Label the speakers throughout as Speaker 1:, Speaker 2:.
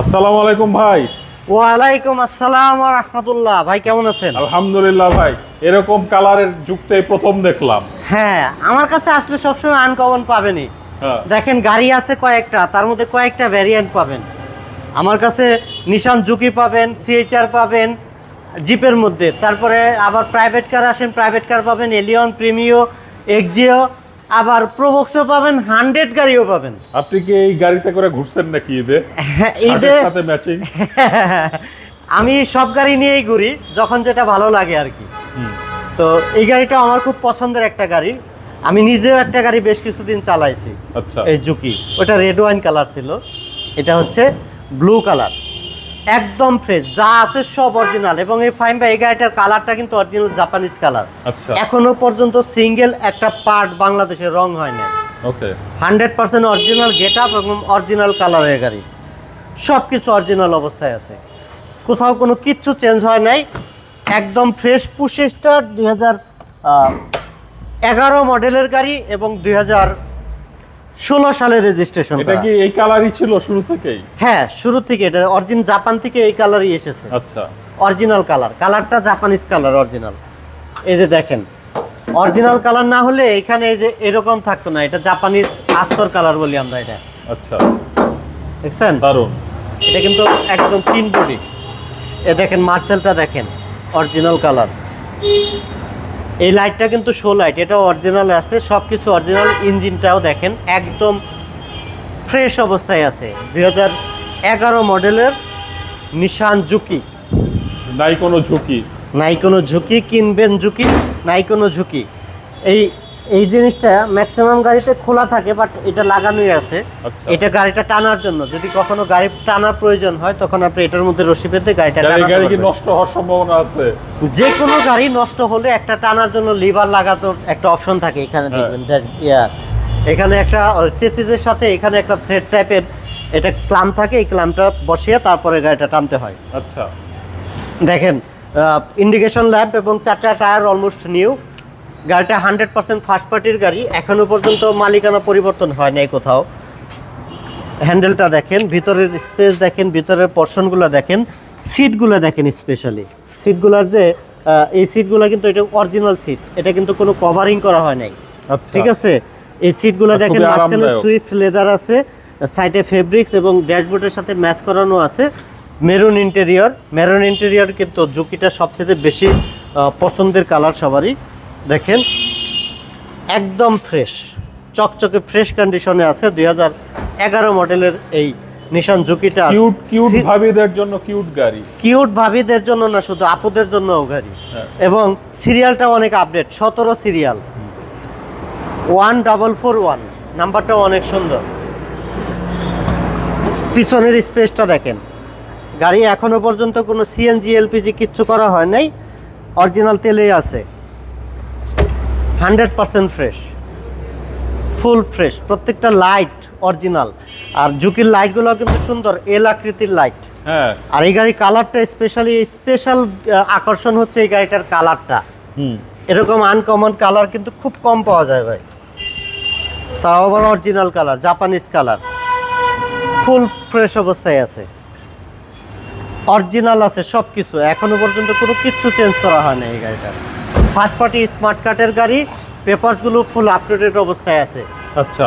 Speaker 1: আসসালামু আলাইকুম ভাই।
Speaker 2: ওয়ালাইকুম আসসালাম রাহমাতুল্লাহ। ভাই কেমন আছেন?
Speaker 1: আলহামদুলিল্লাহ ভাই এরকম কালারের যুক্তে প্রথম দেখলাম।
Speaker 2: হ্যাঁ আমার কাছে আসলে সবসময় আনকমন পাবেনই।
Speaker 1: হ্যাঁ।
Speaker 2: দেখেন গাড়ি আছে কয়েকটা তার মধ্যে কয়েকটা ভ্যারিয়েন্ট পাবেন। আমার কাছে নিশান জুকি পাবেন সিএইচআর পাবেন জিপের মধ্যে। তারপরে আবার প্রাইভেট কার আসেন প্রাইভেট কার পাবেন এলিয়ন প্রিমিও এক্সিও আবার প্রোবক্সও পাবেন হান্ড্রেড গাড়িও পাবেন।
Speaker 1: আপনি কি এই গাড়িতে করে ঘুরছেন নাকি ঈদে?
Speaker 2: হ্যাঁ ঈদে
Speaker 1: সাথে ম্যাচিং
Speaker 2: আমি সব গাড়ি নিয়েই ঘুরি যখন যেটা ভালো লাগে আর কি। তো এই গাড়িটা আমার খুব পছন্দের একটা গাড়ি। আমি নিজেও একটা গাড়ি বেশ কিছুদিন চালাইছি।
Speaker 1: আচ্ছা।
Speaker 2: এই জুকি ওটা রেড ওয়াইন কালার ছিল। এটা হচ্ছে ব্লু কালার একদম ফ্রেশ যা আছে সব অরিজিনাল এবং এই ফাইন বা এই গাড়িটার কালারটা কিন্তু অরিজিনাল জাপানিজ কালার
Speaker 1: আচ্ছা।
Speaker 2: এখনও পর্যন্ত সিঙ্গেল একটা পার্ট বাংলাদেশে রং হয় না
Speaker 1: okay
Speaker 2: hundred percent original get up এবং অরিজিনাল কালার কালারের গাড়ি। সব কিছু অরিজিনাল অবস্থায় আছে। কোথাও কোনো কিচ্ছু চেঞ্জ হয় নাই। একদম ফ্রেশ পুশেস্টার দুই হাজার এগারো মডেলের গাড়ি এবং দুই হাজার ষোলো সালের রেজিস্ট্রেশন
Speaker 1: এটা কি এই কালারই ছিল শুরু থেকেই?
Speaker 2: হ্যাঁ শুরু থেকে এটা অরিজিন জাপান থেকে এই কালারই এসেছে।
Speaker 1: আচ্ছা।
Speaker 2: অরিজিনাল কালার কালারটা জাপানিজ কালার অরিজিনাল এই যে দেখেন অরিজিনাল কালার না হলে এখানে এই যে এরকম থাকতো না এটা জাপানিজ আস্তর কালার বলি আমরা এটা।
Speaker 1: আচ্ছা।
Speaker 2: দেখছেন?
Speaker 1: দারুণ।
Speaker 2: এটা কিন্তু একদম তিন বডি এ দেখেন মার্সেলটা দেখেন অরিজিনাল কালার এই লাইটটা কিন্তু শো লাইট এটা অরিজিনাল আছে সব কিছু অরিজিনাল ইঞ্জিনটাও দেখেন একদম ফ্রেশ অবস্থায় আছে। দুই হাজার এগারো মডেলের নিশান ঝুঁকি
Speaker 1: নাই কোনো ঝুঁকি
Speaker 2: নাই কোনো ঝুঁকি কিনবেন ঝুঁকি নাই কোনো ঝুঁকি এই এই জিনিসটা ম্যাক্সিমাম গাড়িতে খোলা থাকে বাট এটা লাগানোই আছে।
Speaker 1: আচ্ছা।
Speaker 2: এটা গাড়িটা টানার জন্য। যদি কখনো গাড়ি টানার প্রয়োজন হয় তখন আপনি এটার মধ্যে রশি পেতে গাড়িটা
Speaker 1: গাড়ি গাড়ি কি নষ্ট হওয়ার সম্ভাবনা আছে?
Speaker 2: যে কোনো গাড়ি নষ্ট হলে একটা টানার জন্য লিভার লাগানোর একটা অপশন থাকে এখানে
Speaker 1: হ্যাঁ।
Speaker 2: দেখবেন ইয়া, এখানে একটা চেসিসের সাথে এখানে একটা থ্রেড টাইপের এটা ক্লাম থাকে এই ক্লামটা বসিয়ে তারপরে গাড়িটা টানতে হয়।
Speaker 1: আচ্ছা।
Speaker 2: দেখেন ইন্ডিকেশন ল্যাম্প এবং চারটা টায়ার অলমোস্ট নিউ গাড়িটা হান্ড্রেড পার্সেন্ট ফার্স্ট পার্টির গাড়ি। এখনও পর্যন্ত মালিকানা পরিবর্তন হয় নাই কোথাও। হ্যান্ডেলটা দেখেন ভিতরের স্পেস দেখেন ভিতরের পর্শনগুলো দেখেন সিটগুলো দেখেন স্পেশালি সিটগুলোর যে এই সিটগুলো কিন্তু এটা অরিজিনাল সিট এটা কিন্তু কোনো কভারিং করা হয় নাই।
Speaker 1: আচ্ছা।
Speaker 2: ঠিক আছে? এই সিটগুলো দেখেন মাঝখানে সুইফট লেদার আছে সাইডে ফেব্রিক্স এবং ড্যাশবোর্ডের সাথে ম্যাচ করানো আছে। মেরুন ইন্টেরিয়র মেরুন ইন্টেরিয়র কিন্তু ঝুঁকিটা সবচেয়ে বেশি পছন্দের কালার সবারই। দেখেন একদম ফ্রেশ চকচকে ফ্রেশ কন্ডিশনে আছে। দুই হাজার এগারো মডেলের এই নিশান ঝুঁকিটা
Speaker 1: কিউট কিউট ভাবিদের জন্য কিউট গাড়ি।
Speaker 2: কিউট ভাবিদের জন্য না শুধু আপুদের জন্যও গাড়ি।
Speaker 1: হ্যাঁ।
Speaker 2: এবং সিরিয়ালটা অনেক আপডেট সতেরো serial one double four one নাম্বারটাও অনেক সুন্দর। পিছনের স্পেসটা দেখেন। গাড়ি এখনও পর্যন্ত কোনো সিএনজি এলপিজি কিচ্ছু করা হয় নাই। অরিজিনাল তেলেই আছে। Hundred percent fresh. Full fresh প্রত্যেকটা লাইট অরিজিনাল। আর ঝুঁকির লাইটগুলো কিন্তু সুন্দর এল আকৃতির লাইট।
Speaker 1: হ্যাঁ।
Speaker 2: আর এই গাড়ির কালারটা স্পেশালি স্পেশাল আকর্ষণ হচ্ছে এই গাড়িটার কালারটা।
Speaker 1: হুম।
Speaker 2: এরকম আনকমন কালার কিন্তু খুব কম পাওয়া যায় ভাই। তাও আবার original colour Japanese colour full fresh অবস্থায় আছে। অরিজিনাল আছে সব কিছু এখনও পর্যন্ত কোনো কিচ্ছু চেঞ্জ করা হয় না এই গাড়িটার। ফার্স্ট পার্টি স্মার্ট কার্টের গাড়ি পেপারসগুলো ফুল আপডেটেড অবস্থায় আছে।
Speaker 1: আচ্ছা।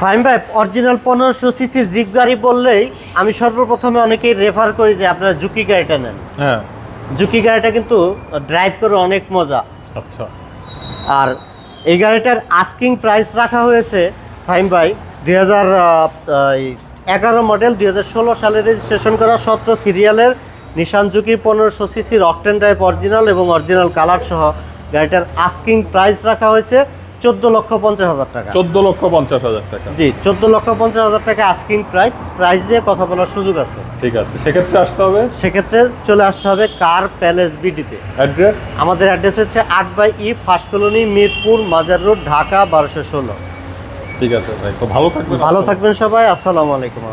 Speaker 2: ফাইন ভাই অরিজিনাল পনেরোশো সিসির জিপ গাড়ি বললেই আমি সর্বপ্রথমে অনেকেই রেফার করি যে আপনারা জুকি গাড়িটা নেন।
Speaker 1: হ্যাঁ।
Speaker 2: জুকি গাড়িটা কিন্তু ড্রাইভ করে অনেক মজা।
Speaker 1: আচ্ছা।
Speaker 2: আর এই গাড়িটার আস্কিং প্রাইস রাখা হয়েছে ফাইন ভাই দুই হাজার এগারো মডেল দুই হাজার ষোলো সালে রেজিস্ট্রেশন করা সতেরো সিরিয়ালের নিশান জুকি পনেরোশো সিসির অকটেন ড্রাইভ অরিজিনাল এবং অরিজিনাল কালার সহ গাড়িটার আস্কিং প্রাইস রাখা হয়েছে চোদ্দ লক্ষ পঞ্চাশ হাজার টাকা।
Speaker 1: চোদ্দ লক্ষ পঞ্চাশ হাজার টাকা।
Speaker 2: জি চোদ্দ লক্ষ পঞ্চাশ হাজার টাকা আস্কিং প্রাইস প্রাইস দিয়ে কথা বলার সুযোগ আছে।
Speaker 1: ঠিক আছে সেক্ষেত্রে আসতে হবে?
Speaker 2: সেক্ষেত্রে চলে আসতে হবে কার প্যালেস বিডিতে
Speaker 1: অ্যাড্রেস
Speaker 2: আমাদের অ্যাড্রেস হচ্ছে আট by E first colony Mirpur Mazar road Dhaka বারোশো ষোলো।
Speaker 1: ঠিক আছে ভাই তো ভালো থাকবেন।
Speaker 2: ভালো থাকবেন সবাই আসসালামু আলাইকুম।